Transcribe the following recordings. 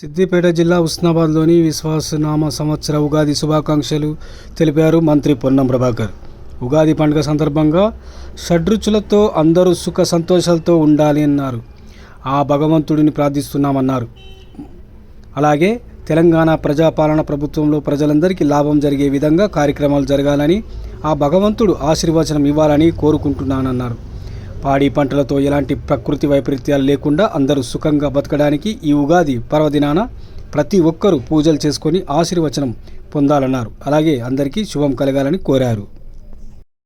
సిద్దిపేట జిల్లా ఉస్నాబాద్లోని విశ్వాసనామ సంవత్సర ఉగాది శుభాకాంక్షలు తెలిపారు మంత్రి పొన్నం ప్రభాకర్. ఉగాది పండుగ సందర్భంగా షడ్రుచులతో అందరూ సుఖ సంతోషాలతో ఉండాలి అన్నారు. ఆ భగవంతుడిని ప్రార్థిస్తున్నామన్నారు. అలాగే తెలంగాణ ప్రజాపాలన ప్రభుత్వంలో ప్రజలందరికీ లాభం జరిగే విధంగా కార్యక్రమాలు జరగాలని ఆ భగవంతుడు ఆశీర్వచనం ఇవ్వాలని కోరుకుంటున్నానన్నారు. పాడి పంటలతో ఎలాంటి ప్రకృతి వైపరీత్యాలు లేకుండా అందరూ సుఖంగా బతకడానికి ఈ ఉగాది పర్వదినాన ప్రతి ఒక్కరూ పూజలు చేసుకొని ఆశీర్వచనం పొందాలన్నారు. అలాగే అందరికీ శుభం కలగాలని కోరారు.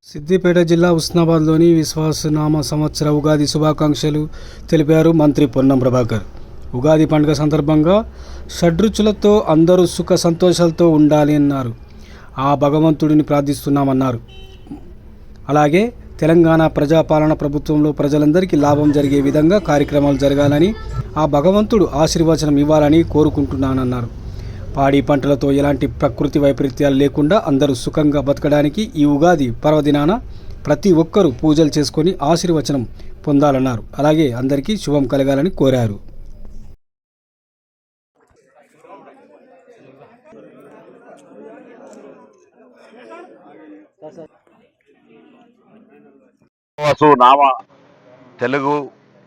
సిద్దిపేట జిల్లా ఉస్నాబాద్లోని విశ్వాసనామ సంవత్సర ఉగాది శుభాకాంక్షలు తెలిపారు మంత్రి పొన్నం ప్రభాకర్. ఉగాది పండుగ సందర్భంగా షడ్రుచులతో అందరూ సుఖ సంతోషాలతో ఉండాలి అన్నారు. ఆ భగవంతుడిని ప్రార్థిస్తున్నామన్నారు. అలాగే తెలంగాణ ప్రజాపాలన ప్రభుత్వంలో ప్రజలందరికీ లాభం జరిగే విధంగా కార్యక్రమాలు జరగాలని ఆ భగవంతుడు ఆశీర్వచనం ఇవ్వాలని కోరుకుంటున్నానన్నారు. పాడి పంటలతో ఎలాంటి ప్రకృతి వైపరీత్యాలు లేకుండా అందరూ సుఖంగా బతకడానికి ఈ ఉగాది పర్వదినాన ప్రతి ఒక్కరూ పూజలు చేసుకొని ఆశీర్వచనం పొందాలన్నారు. అలాగే అందరికీ శుభం కలగాలని కోరారు. వసు నామ తెలుగు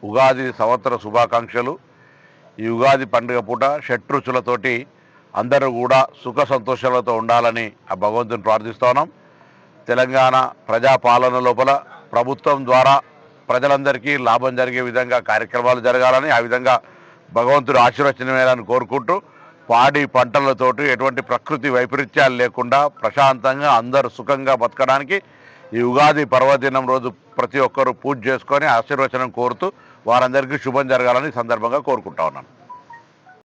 ఉగాది సంవత్సర శుభాకాంక్షలు. ఈ ఉగాది పండుగ పూట షట్రుచులతోటి అందరూ కూడా సుఖ సంతోషాలతో ఉండాలని ఆ భగవంతుని ప్రార్థిస్తున్నాం తెలంగాణ ప్రజాపాలన లోపల ప్రభుత్వం ద్వారా ప్రజలందరికీ లాభం జరిగే విధంగా కార్యక్రమాలు జరగాలని ఆ విధంగా భగవంతుడు ఆశీర్వచనమేయాలని కోరుకుంటూ పాడి పంటలతోటి ఎటువంటి ప్రకృతి వైపరీత్యాలు లేకుండా ప్రశాంతంగా అందరూ సుఖంగా బతకడానికి ఈ ఉగాది పర్వదినం రోజు ప్రతి ఒక్కరూ పూజ చేసుకొని ఆశీర్వచనం కోరుతూ వారందరికీ శుభం జరగాలని సందర్భంగా కోరుకుంటా ఉన్నాను.